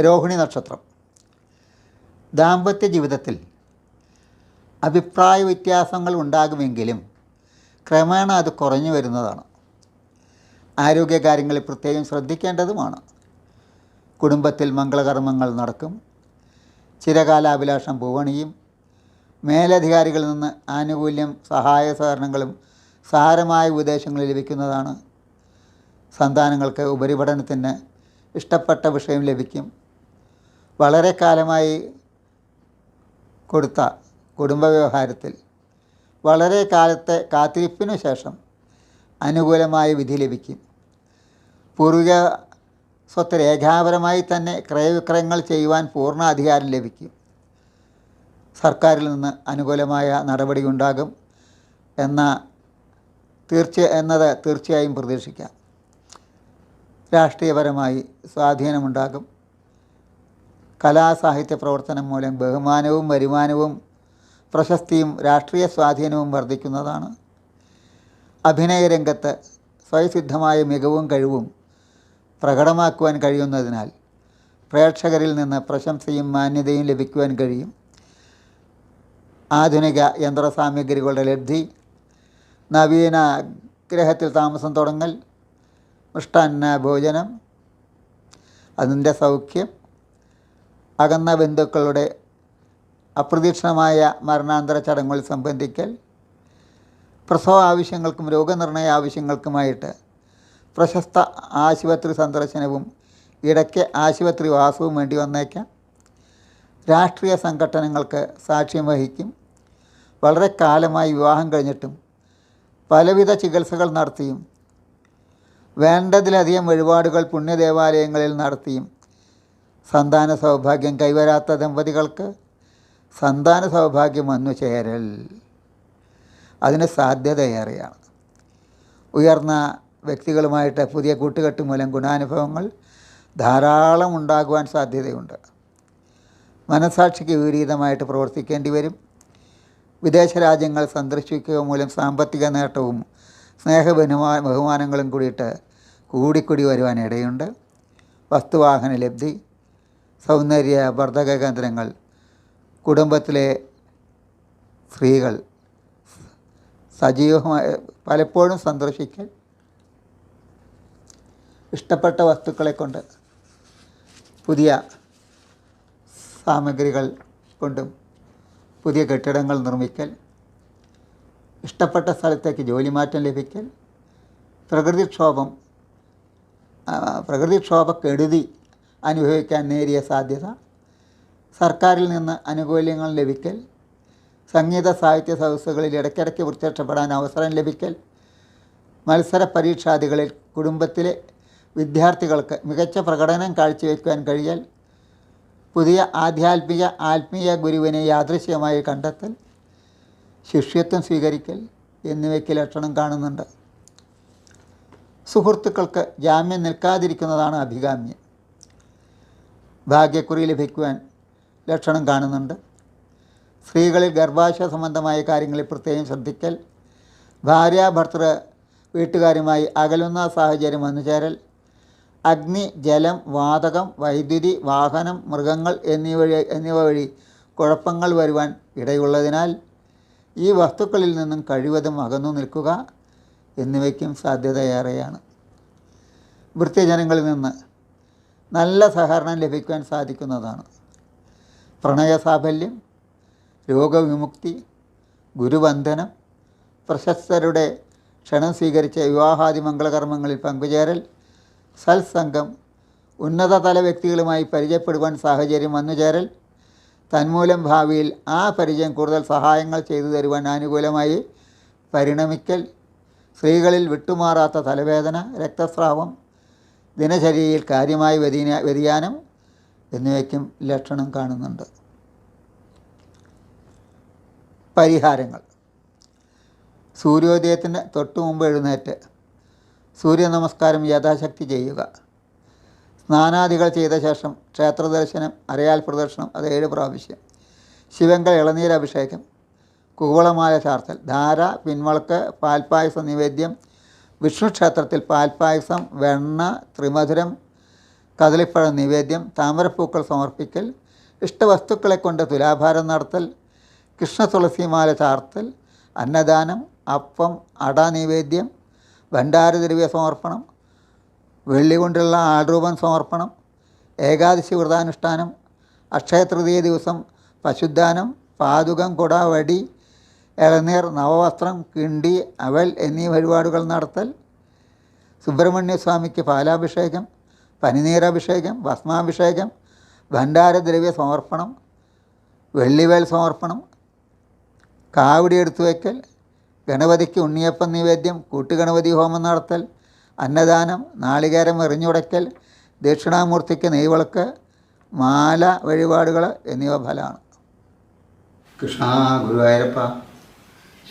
രോഹിണി നക്ഷത്രം. ദാമ്പത്യ ജീവിതത്തിൽ അഭിപ്രായ വ്യത്യാസങ്ങൾ ഉണ്ടാകുമെങ്കിലും ക്രമേണ അത് കുറഞ്ഞു വരുന്നതാണ്. ആരോഗ്യകാര്യങ്ങളിൽ പ്രത്യേകം ശ്രദ്ധിക്കേണ്ടതുമാണ്. കുടുംബത്തിൽ മംഗളകർമ്മങ്ങൾ നടക്കും. ചിരകാലാഭിലാഷം പൂവണിയും. മേലധികാരികളിൽ നിന്ന് ആനുകൂല്യം സഹായ സഹകരണങ്ങളും സാരമായ ഉപദേശങ്ങൾ ലഭിക്കുന്നതാണ്. സന്താനങ്ങൾക്ക് ഉപരിപഠനത്തിന് ഇഷ്ടപ്പെട്ട വിഷയം ലഭിക്കും. വളരെ കാലമായി കൊടുത്ത കുടുംബ വ്യവഹാരത്തിൽ വളരെ കാലത്തെ കാത്തിരിപ്പിനു ശേഷം അനുകൂലമായ വിധി ലഭിക്കും. പൂർവിക സ്വത്ത് രേഖാപരമായി തന്നെ ക്രയവിക്രയങ്ങൾ ചെയ്യുവാൻ പൂർണ അധികാരം ലഭിക്കും. സർക്കാരിൽ നിന്ന് അനുകൂലമായ നടപടി ഉണ്ടാകും എന്ന തീർച്ച എന്നത് തീർച്ചയായും പ്രതീക്ഷിക്കാം. രാഷ്ട്രീയപരമായി സ്വാധീനമുണ്ടാകും. കലാസാഹിത്യ പ്രവർത്തനം മൂലം ബഹുമാനവും വരുമാനവും പ്രശസ്തിയും രാഷ്ട്രീയ സ്വാധീനവും വർദ്ധിക്കുന്നതാണ്. അഭിനയരംഗത്ത് സ്വയസിദ്ധമായ മികവും കഴിവും പ്രകടമാക്കുവാൻ കഴിയുന്നതിനാൽ പ്രേക്ഷകരിൽ നിന്ന് പ്രശംസയും മാന്യതയും ലഭിക്കുവാൻ കഴിയും. ആധുനിക യന്ത്രസാമഗ്രികളുടെ ലബ്ധി നവീന ഗ്രഹത്തിൽ താമസം തുടങ്ങൽ മിഷ്ടാന്ന ഭോജനം അതിന്റെ സൗഖ്യം അകന്ന ബന്ധുക്കളുടെ അപ്രതീക്ഷിതമായ മരണാന്തര ചടങ്ങുകൾ സംബന്ധിക്കൽ പ്രസവ ആവശ്യങ്ങൾക്കും രോഗനിർണയ ആവശ്യങ്ങൾക്കുമായിട്ട് പ്രശസ്ത ആശുപത്രി സന്ദർശനവും ഇടയ്ക്ക് ആശുപത്രി വാസവും വേണ്ടി വന്നേക്കാം. രാഷ്ട്രീയ സംഘടനകൾക്ക് സാക്ഷ്യം വഹിക്കും. വളരെ കാലമായി വിവാഹം കഴിഞ്ഞിട്ടും പലവിധ ചികിത്സകൾ നടത്തിയും വേണ്ടതിലധികം വഴിപാടുകൾ പുണ്യദേവാലയങ്ങളിൽ നടത്തിയും സന്താന സൗഭാഗ്യം കൈവരാത്ത ദമ്പതികൾക്ക് സന്താന സൗഭാഗ്യം വന്നു ചേരൽ. അതിന് സാധ്യതയേറെയാണ്. ഉയർന്ന വ്യക്തികളുമായിട്ട് പുതിയ കൂട്ടുകെട്ട് മൂലം ഗുണാനുഭവങ്ങൾ ധാരാളം ഉണ്ടാകുവാൻ സാധ്യതയുണ്ട്. മനസാക്ഷിക്ക് വിപരീതമായിട്ട് പ്രവർത്തിക്കേണ്ടി വരും. വിദേശ രാജ്യങ്ങൾ സന്ദർശിക്കുക മൂലം സാമ്പത്തിക നേട്ടവും സ്നേഹ ബഹുമാ ബഹുമാനങ്ങളും കൂടിയിട്ട് കൂടിക്കൂടി വരുവാൻ ഇടയുണ്ട് വസ്തുവാഹന ലബ്ധി സൗന്ദര്യ വർദ്ധക കേന്ദ്രങ്ങൾ കുടുംബത്തിലെ സ്ത്രീകൾ സജീവമായ പലപ്പോഴും സന്ദർശിക്കൽ ഇഷ്ടപ്പെട്ട വസ്തുക്കളെ കൊണ്ട് പുതിയ സാമഗ്രികൾ കൊണ്ടും പുതിയ കെട്ടിടങ്ങൾ നിർമ്മിക്കൽ ഇഷ്ടപ്പെട്ട സ്ഥലത്തേക്ക് ജോലി മാറ്റം ലഭിക്കൽ പ്രകൃതിക്ഷോഭം പ്രകൃതിക്ഷോഭക്കെടുതി അനുഭവിക്കാൻ നേരിയ സാധ്യത സർക്കാരിൽ നിന്ന് ആനുകൂല്യങ്ങൾ ലഭിക്കൽ സംഗീത സാഹിത്യ സദസ്സുകളിൽ ഇടയ്ക്കിടയ്ക്ക് പ്രത്യക്ഷപ്പെടാൻ അവസരം ലഭിക്കൽ മത്സര പരീക്ഷാദികളിൽ കുടുംബത്തിലെ വിദ്യാർത്ഥികൾക്ക് മികച്ച പ്രകടനം കാഴ്ചവെക്കുവാൻ കഴിയൽ പുതിയ ആധ്യാത്മിക ആത്മീയ ഗുരുവിനെ യാദൃശ്യമായി കണ്ടെത്തൽ ശിഷ്യത്വം സ്വീകരിക്കൽ എന്നിവയ്ക്ക് ലക്ഷണം കാണുന്നുണ്ട്. സുഹൃത്തുക്കൾക്ക് ജാമ്യം നിൽക്കാതിരിക്കുന്നതാണ് അഭികാമ്യം. ഭാഗ്യക്കുറി ലഭിക്കുവാൻ ലക്ഷണം കാണുന്നുണ്ട്. സ്ത്രീകളിൽ ഗർഭാശയ സംബന്ധമായ കാര്യങ്ങളിൽ പ്രത്യേകം ശ്രദ്ധിക്കൽ. ഭാര്യ ഭർത്തൃ വീട്ടുകാരുമായി അകലുന്ന സാഹചര്യം വന്നുചേരൽ. അഗ്നി ജലം വാതകം വൈദ്യുതി വാഹനം മൃഗങ്ങൾ എന്നിവ എന്നിവ വഴി കുഴപ്പങ്ങൾ വരുവാൻ ഇടയുള്ളതിനാൽ ഈ വസ്തുക്കളിൽ നിന്നും കഴിവതും അകന്നു നിൽക്കുക എന്നിവയ്ക്കും സാധ്യതയേറെയാണ്. വൃത്തിജനങ്ങളിൽ നിന്ന് നല്ല സഹകരണം ലഭിക്കുവാൻ സാധിക്കുന്നതാണ്. പ്രണയസാഫല്യം രോഗവിമുക്തി ഗുരുവന്ദനം പ്രശസ്തരുടെ ക്ഷണം സ്വീകരിച്ച വിവാഹാദി മംഗളകർമ്മങ്ങളിൽ പങ്കുചേരൽ സത്സംഗം ഉന്നതതല വ്യക്തികളുമായി പരിചയപ്പെടുവാൻ സാഹചര്യം വന്നുചേരൽ തന്മൂലം ഭാവിയിൽ ആ പരിചയം കൂടുതൽ സഹായങ്ങൾ ചെയ്തു തരുവാൻ അനുകൂലമായി പരിണമിക്കൽ സ്ത്രീകളിൽ വിട്ടുമാറാത്ത തലവേദന രക്തസ്രാവം ദിനചര്യയിൽ കാര്യമായ വ്യതിന വ്യതിയാനം എന്നിവയ്ക്കും ലക്ഷണം കാണുന്നുണ്ട്. പരിഹാരങ്ങൾ. സൂര്യോദയത്തിന് തൊട്ടു മുമ്പ് എഴുന്നേറ്റ് സൂര്യ നമസ്കാരം യഥാശക്തി ചെയ്യുക. സ്നാനാദികൾ ചെയ്ത ശേഷം ക്ഷേത്ര ദർശനം അരയാൽ പ്രദർശനം അത് ഏഴ് പ്രാവശ്യം. ശിവങ്കൽ ഇളനീരഭിഷേകം കുവളമാല ചാർത്തൽ ധാര പിൻവളക്ക് പാൽപ്പായസ നിവേദ്യം വിഷ്ണു ക്ഷേത്രത്തിൽ പാൽപ്പായസം വെണ്ണ ത്രിമധുരം കദളിപ്പഴ നിവേദ്യം താമരപ്പൂക്കൾ സമർപ്പിക്കൽ ഇഷ്ടവസ്തുക്കളെ കൊണ്ട് തുലാഭാരം നടത്തൽ കൃഷ്ണ തുളസിമാല ചാർത്തൽ അന്നദാനം അപ്പം അട നിവേദ്യം ഭണ്ഡാരദ്രവ്യ സമർപ്പണം വെള്ളി കൊണ്ടുള്ള സമർപ്പണം ഏകാദശി വ്രതാനുഷ്ഠാനം അക്ഷയതൃതീയ ദിവസം പശുദ്ധാനം പാതുകം കുട വടി ഇളനീർ നവവസ്ത്രം കിണ്ടി അവൽ എന്നീ വഴിപാടുകൾ നടത്തൽ സുബ്രഹ്മണ്യസ്വാമിക്ക് പാലാഭിഷേകം പനിനീരഭിഷേകം ഭസ്മാഭിഷേകം ഭണ്ഡാരദ്രവ്യ സമർപ്പണം വെള്ളിവേൽ സമർപ്പണം കാവടി എടുത്തു വയ്ക്കൽ ഗണപതിക്ക് ഉണ്ണിയപ്പം നിവേദ്യം കൂട്ടുഗണപതി ഹോമം നടത്തൽ അന്നദാനം നാളികേരം എറിഞ്ഞുടയ്ക്കൽ ദക്ഷിണാമൂർത്തിക്ക് നെയ്വിളക്ക് മാല വഴിപാടുകൾ എന്നിവ ഫലമാണ്. കൃഷ്ണ ഗുരുവായൂരപ്പ.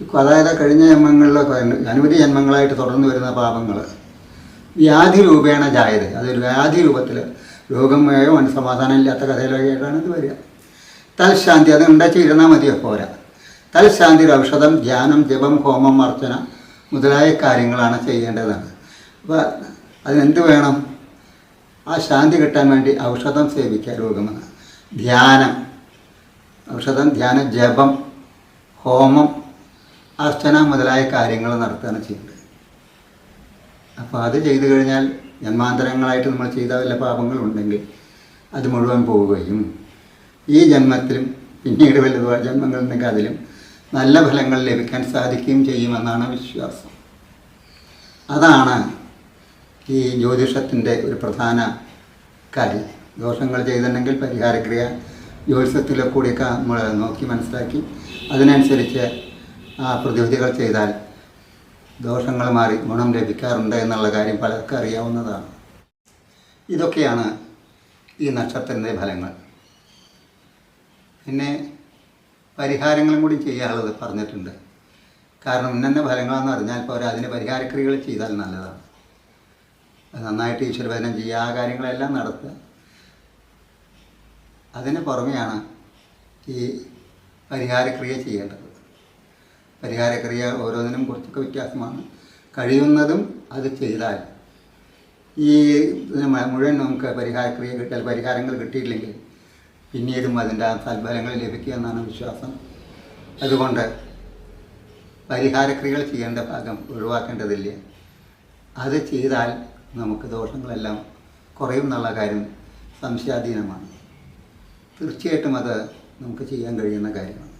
അതായത് കഴിഞ്ഞ ജന്മങ്ങളിലൊക്കെ അനവധി ജന്മങ്ങളായിട്ട് തുടർന്ന് വരുന്ന പാപങ്ങൾ വ്യാധി രൂപേണ ജായത്. അതൊരു വ്യാധി രൂപത്തിൽ രോഗമയോ മനസ്സമാധാനം ഇല്ലാത്ത കഥയിലൊക്കെയായിട്ടാണ് ഇത് വരിക. തൽശാന്തി അത് ഉണ്ടാക്കി ഇരുന്നാൽ മതിയോ? പോരാ. തൽശാന്തി ഔഷധം ധ്യാനം ജപം ഹോമം അർച്ചന മുതലായ കാര്യങ്ങളാണ് ചെയ്യേണ്ടതാണ്. അപ്പോൾ അതിനെന്ത് വേണം? ആ ശാന്തി കിട്ടാൻ വേണ്ടി ഔഷധം സേവിക്കുക രോഗമെന്ന്. ധ്യാനം. ഔഷധം ധ്യാനം ജപം ഹോമം അർച്ചന മുതലായ കാര്യങ്ങൾ നടത്തുകയാണ് ചെയ്യേണ്ടത് അപ്പോൾ അത് ചെയ്തു കഴിഞ്ഞാൽ ജന്മാന്തരങ്ങളായിട്ട് നമ്മൾ ചെയ്ത വല്ല പാപങ്ങളുണ്ടെങ്കിൽ അത് മുഴുവൻ പോവുകയും ഈ ജന്മത്തിലും പിന്നീട് വല്ല ജന്മങ്ങളുണ്ടെങ്കിൽ അതിലും നല്ല ഫലങ്ങൾ ലഭിക്കാൻ സാധിക്കുകയും ചെയ്യുമെന്നാണ് വിശ്വാസം. അതാണ് ഈ ജ്യോതിഷത്തിന്റെ ഒരു പ്രധാന കാര്യം. ദോഷങ്ങൾ ചെയ്തിട്ടുണ്ടെങ്കിൽ പരിഹാരക്രിയ ജ്യോതിഷത്തിലെ കൂടിയൊക്കെ നമ്മൾ നോക്കി മനസ്സിലാക്കി അതിനനുസരിച്ച് പ്രതിവിധികൾ ചെയ്താൽ ദോഷങ്ങൾ മാറി ഗുണം ലഭിക്കാറുണ്ട് എന്നുള്ള കാര്യം പലർക്കും അറിയാവുന്നതാണ്. ഇതൊക്കെയാണ് ഈ നക്ഷത്രത്തിന്റെ ഫലങ്ങൾ. പിന്നെ പരിഹാരങ്ങളും കൂടി ചെയ്യാനുള്ളത് പറഞ്ഞിട്ടുണ്ട്. കാരണം ഇന്നെ ഫലങ്ങളാണെന്ന് അറിഞ്ഞാൽ പോരാ അതിന് പരിഹാരക്രിയകൾ ചെയ്താൽ നല്ലതാണ്. നന്നായിട്ട് ഈശ്വരഭജനം ചെയ്യുക ആ കാര്യങ്ങളെല്ലാം നടത്തുക. അതിന് പുറമെയാണ് ഈ പരിഹാരക്രിയ ചെയ്യേണ്ടത്. പരിഹാരക്രിയ ഓരോന്നിനും കുറച്ചൊക്കെ വ്യത്യാസമാണ്. കഴിയുന്നതും അത് ചെയ്താൽ ഈ മുഴുവൻ നമുക്ക് പരിഹാരക്രിയ കിട്ടാൽ പരിഹാരങ്ങൾ കിട്ടിയില്ലെങ്കിൽ പിന്നീടും അതിന്റെ സൽഫലങ്ങൾ ലഭിക്കുക എന്നാണ് വിശ്വാസം. അതുകൊണ്ട് പരിഹാരക്രിയകൾ ചെയ്യേണ്ട ഭാഗം ഒഴിവാക്കേണ്ടതില്ല. അത് ചെയ്താൽ നമുക്ക് ദോഷങ്ങളെല്ലാം കുറയും എന്നുള്ള കാര്യം സംശയാധീനമാണ്. തീർച്ചയായിട്ടും അത് നമുക്ക് ചെയ്യാൻ കഴിയുന്ന കാര്യമാണ്.